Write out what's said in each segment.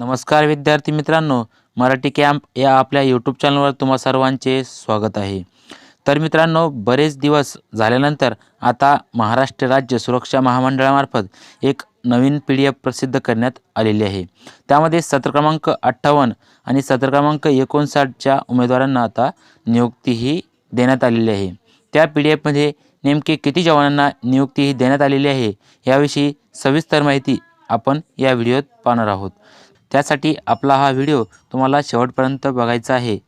नमस्कार विद्यार्थी मित्रांनो मराठी कॅम्प या आपल्या यूट्यूब चॅनलवर तुम्हा सर्वांचे स्वागत आहे. तर मित्रांनो बरेच दिवस झाल्यानंतर आता महाराष्ट्र राज्य सुरक्षा महामंडळामार्फत एक नवीन पी डी एफ प्रसिद्ध करण्यात आलेली आहे. त्यामध्ये सत्र क्रमांक अठ्ठावन्न आणि सत्र क्रमांक एकोणसाठच्या उमेदवारांना आता नियुक्तीही देण्यात आलेली आहे. त्या पी डी एफमध्ये नेमके किती जवानांना नियुक्ती ही देण्यात आलेली आहे याविषयी सविस्तर माहिती आपण या व्हिडिओत पाहणार आहोत. त्यासाठी आपला हा व्हिडिओ तुम्हाला शेवटपर्यंत बघायचा आहे.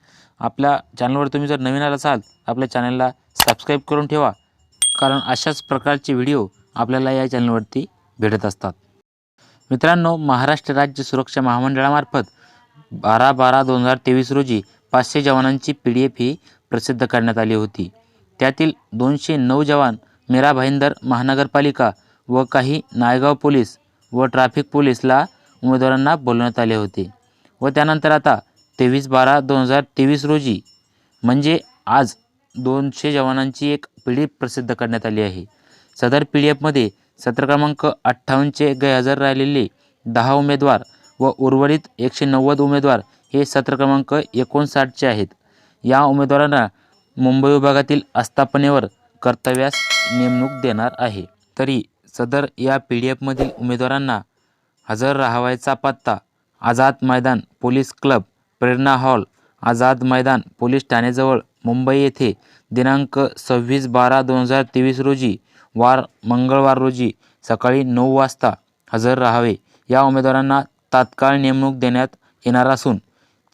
आपल्या चॅनलवर तुम्ही जर नवीन आला असाल आपल्या चॅनलला सबस्क्राईब करून ठेवा. कारण अशाच प्रकारचे व्हिडिओ आपल्याला या चॅनलवरती भेटत असतात. मित्रांनो महाराष्ट्र राज्य सुरक्षा महामंडळामार्फत बारा बारा दोन हजार तेवीस रोजी पाचशे जवानांची पी डी एफ ही प्रसिद्ध करण्यात आली होती. त्यातील दोनशे नऊ जवान मीरा भाईंदर महानगरपालिका व काही नायगाव पोलीस व ट्रॅफिक पोलीसला उमेदवारांना बोलवण्यात आले होते व त्यानंतर आता तेवीस बारा दोन हजार तेवीस रोजी म्हणजे आज दोनशे जवानांची एक पी डी एफ प्रसिद्ध करण्यात आली आहे. सदर पी डी एफमध्ये सत्र क्रमांक अठ्ठावन्नचे गैरहजर राहिलेले दहा उमेदवार व उर्वरित एकशे नव्वद उमेदवार हे सत्र क्रमांक एकोणसाठचे आहेत. या उमेदवारांना मुंबई विभागातील आस्थापनेवर कर्तव्यास नेमणूक देणार आहे. तरी सदर या पी डी एफमधील उमेदवारांना हजर राहावायचा पत्ता. Azad Maidan police club Prerna hall Azad Maidan police ठाण्याजवळ Mumbai येथे दिनांक सव्वीस बारा दोन हजार तेवीस रोजी वार मंगळवार रोजी सकाळी नऊ वाजता हजर राहावे. या उमेदवारांना तात्काळ नेमणूक देण्यात येणार असून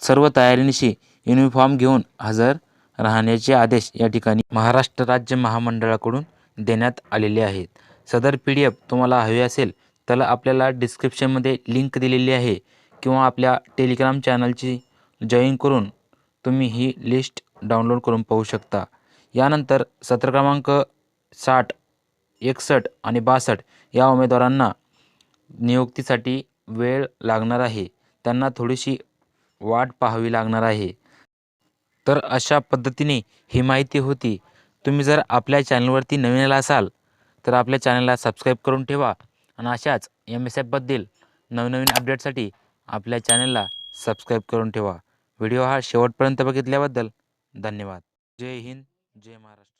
सर्व तयारीनिशी युनिफॉर्म घेऊन हजर राहण्याचे आदेश या ठिकाणी महाराष्ट्र राज्य महामंडळाकडून देण्यात आलेले आहेत. सदर पी डी एफ तुम्हाला हवी असेल तर आपल्याला डिस्क्रिप्शनमध्ये लिंक दिलेली आहे. किंवा आपल्या टेलिग्राम चॅनलची जॉईन करून तुम्ही ही लिस्ट डाउनलोड करून पाहू शकता. यानंतर सत्र क्रमांक साठ एकसष्ट आणि बासष्ट या उमेदवारांना नियुक्तीसाठी वेळ लागणार आहे. त्यांना थोडीशी वाट पाहावी लागणार आहे. तर अशा पद्धतीने ही माहिती होती. तुम्ही जर आपल्या चॅनलवरती नवीन आला असाल तर आपल्या चॅनलला सबस्क्राईब करून ठेवा. आणि अशाच एम एस एफबद्दल नवनवीन अपडेटसाठी आपल्या चॅनलला सबस्क्राईब करून ठेवा. व्हिडिओ हा शेवटपर्यंत बघितल्याबद्दल धन्यवाद. जय हिंद जय महाराष्ट्र.